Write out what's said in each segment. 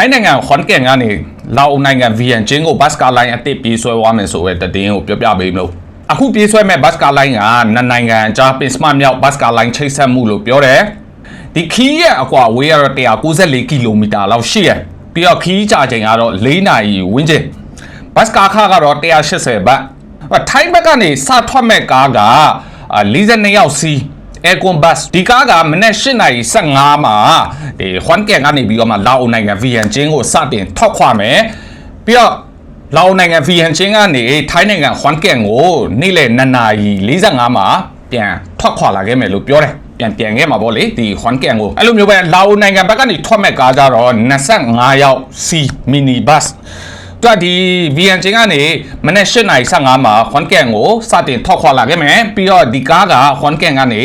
ထိုင်းနိုင်ငံခွန်ကင်ကနေလာအိုနိုင်ငံဗီယန်ချင်းကိုဘတ်စကာလိုင်းအသစ်ပြေးဆွဲသွားမယ်ဆိုတဲ့တည်င်းကိုပြောပြပေးမလို့အခုပြေးဆွဲမဲ့ဘတ်စကာလိုင်းကနှစ်နိုင်ငံအကြားပင်စမမြောက်ဘတ်စကာလိုင်းချိတ်ဆက်မှုလို့ပြောတယ်ဒီခီးရဲ့အကွာဝေးရတော့194ကီလိုမီတာလောက်ရှိရပြီးတော့ခီးကြာချိန်ကတော့4နာရီဝန်းကျင်ဘတ်စကာခါကတော့180ဘတ်အဲ့ထိုင်းဘက်ကနေစထွက်မဲ့ကားကအာ42ယောက်စီး Aircon bus ဒီကားကမနေ့8နာရီ15မှာဒီခွန်ကင်ကနေပြီးတော့မှလာအိုနိုင်ငံဗီယန်ချင်းကိုစတင်ထောက်ခွာမယ်ပြီးတော့လာအိုနိုင်ငံဗီယန်ချင်းကနေထိုင်းနိုင်ငံခွန်ကင်ကိုနေ့လယ်2နာရီ45မှာပြန်ထွက်ခွာလာခဲ့မယ်လို့ပြောတယ်ပြန်ပြန်ခဲ့မှာပေါ့လေဒီခွန်ကင်ကိုအဲ့လိုမျိုးပဲလာအိုနိုင်ငံဘက်ကနေထွက်မဲ့ကားကြတော့25ရောက်စီမီနီဘ တ်တွတ်ဒီ VN ချင်းကနေမနေ့8နာရီ15မှာခွန်ကင်ကိုစတင်ထောက်ခွာလာခဲ့မယ်ပြီးတော့ဒီကားကခွန်ကင်ကနေ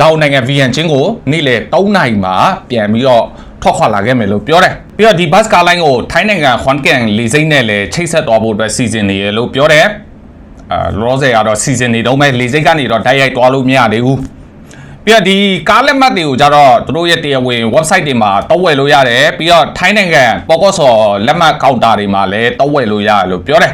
လာအိုနိုင်ငံ VN ချင်းကိုနေ့လယ်3နာရီမှာပြန်ပြီးတော့ထွက်ခွာလာခဲ့မယ်လို့ပြောတယ်ပြီးတော့ဒီဘတ်ကားလိုင်းကိုထိုင်းနိုင်ငံခွန်ကင်လေစိမ့်နဲ့လည်းချိတ်ဆက်သွားဖို့အတွက်စီစဉ်နေရလို့ပြောတယ်အာလောဆယ်ကတော့စီစဉ်နေတော့မဲ့လေစိမ့်ကနေတော့တိုက်ရိုက်သွားလို့မရသေးဘူး ပြီးတော့ဒီကားလက်မှတ်တွေကိုကြတော့သူတို့ရဲ့တရားဝင် website တွေမှာတောက်ဝယ်လို့ရတယ်ပြီးတော့ထိုင်းနိုင်ငံပေါကော့ဆော်လက်မှတ်ကောင်တာတွေမှာလည်းတောက်ဝယ်လို့ရတယ်လို့ပြောတယ်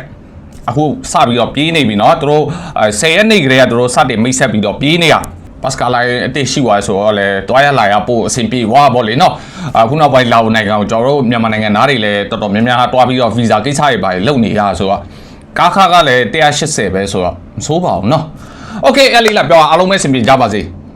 အခုစပြီးတော့ပြေးနေပြီเนาะသူတို့10ရက်နေ့ကလေးကသူတို့စတင်မိတ်ဆက်ပြီးတော့ပြေးနေရပတ်စကာလိုင်းအတိတ်ရှိသွားဆိုတော့လေတွားရလာရပို့အဆင်ပြေသွားပါလေเนาะအခုနောက်ပိုင်းလာဝင်နိုင်ငံကိုကျွန်တော်တို့မြန်မာနိုင်ငံသားတွေလည်းတော်တော်များများတွားပြီးတော့ visa ကိစ္စတွေပါလုပ်နေရဆိုတော့ကားခါကလည်း180ပဲဆိုတော့မဆိုးပါဘူးเนาะโอเคအဲ့လေးလာပြောအားလုံးပဲအဆင်ပြေကြပါစေ